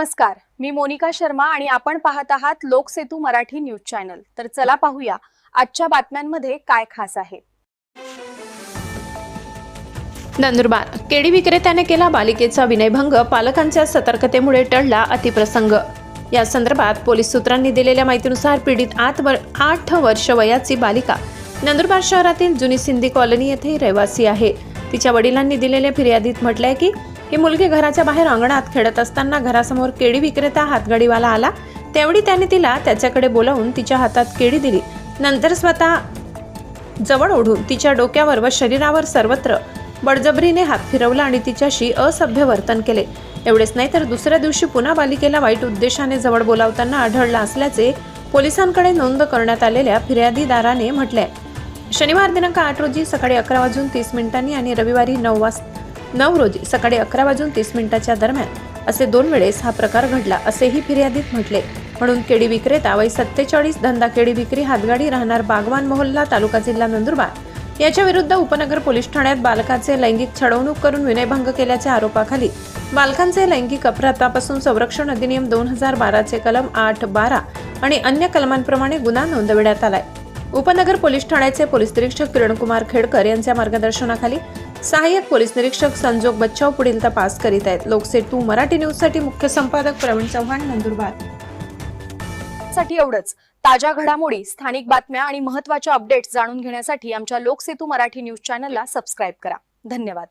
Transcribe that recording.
नमस्कार मी मोनिका शर्मा आणि आपण पाहत आहात लोकसेतू मराठी न्यूज चॅनल. तर चला पाहूया आजच्या बातम्यांमध्ये काय खास आहे. नंदुरबार केडी विक्रेत्याने केला बालिकेचा विनयभंग पालकांच्या सतर्कतेमुळे टळला अतिप्रसंग. या संदर्भात पोलीस सूत्रांनी दिलेल्या माहितीनुसार पीडित आठ वर आठ वर्ष वयाची बालिका नंदुरबार शहरातील जुनी सिंधी कॉलनी येथे रहिवासी आहे. तिच्या वडिलांनी दिलेल्या फिर्यादीत म्हटलंय की ही मुलगी घराच्या बाहेर अंगणात खेळत असताना घरासमोर केळी विक्रेता हातगाडीवाला आला. तेवढी त्याने तिला त्याच्याकडे बोलावून तिच्या हातात केळी दिली. नंतर स्वतः जवळ ओढून तिच्या डोक्यावर व शरीरावर सर्वत्र बळजबरीने हात फिरवला आणि तिच्याशी असभ्य वर्तन केले. एवढेच नाही तर दुसऱ्या दिवशी पुन्हा बालिकेला वाईट उद्देशाने जवळ बोलावताना आढळला असल्याचे पोलिसांकडे नोंद करण्यात आलेल्या फिर्यादीदाराने म्हटले शनिवार दिनांक आठ रोजी सकाळी अकरा वाजून तीस मिनिटांनी आणि रविवारी नऊ वाज नऊ रोजी सकाळी अकरा वाजून तीस मिनिटाच्या दरम्यान असे दोन वेळेस हा प्रकार घडला असेही फिर्यादीत म्हटले. म्हणून केडी विक्रेता वय सत्तेचाळीस धंदा केडी विक्री हातगाडी राहणार बागवान मोहल्ला तालुका जिल्हा नंदुरबार. याच्या विरुद्ध उपनगर पोलीस ठाण्यात बालकाचे लैंगिक छळवणूक करून विनयभंग केल्याच्या आरोपाखाली बालकांचे लैंगिक अपराधापासून संरक्षण अधिनियम दोन हजार बाराचे कलम आठ बारा आणि अन्य कलमांप्रमाणे गुन्हा नोंदविण्यात आलाय. उपनगर पोलीस ठाण्याचे पोलीस निरीक्षक किरणकुमार खेडकर यांच्या मार्गदर्शनाखाली सहाय्यक पोलीस निरीक्षक संजोग बच्चाव पुढील तपास करीत आहेत. लोकसेतू मराठी न्यूजसाठी मुख्य संपादक प्रवीण चव्हाण नंदुरबार. साठी एवढंच. ताज्या घडामोडी स्थानिक बातम्या आणि महत्त्वाच्या अपडेट्स जाणून घेण्यासाठी आमच्या लोकसेतू मराठी न्यूज चॅनलला सबस्क्राईब करा. धन्यवाद.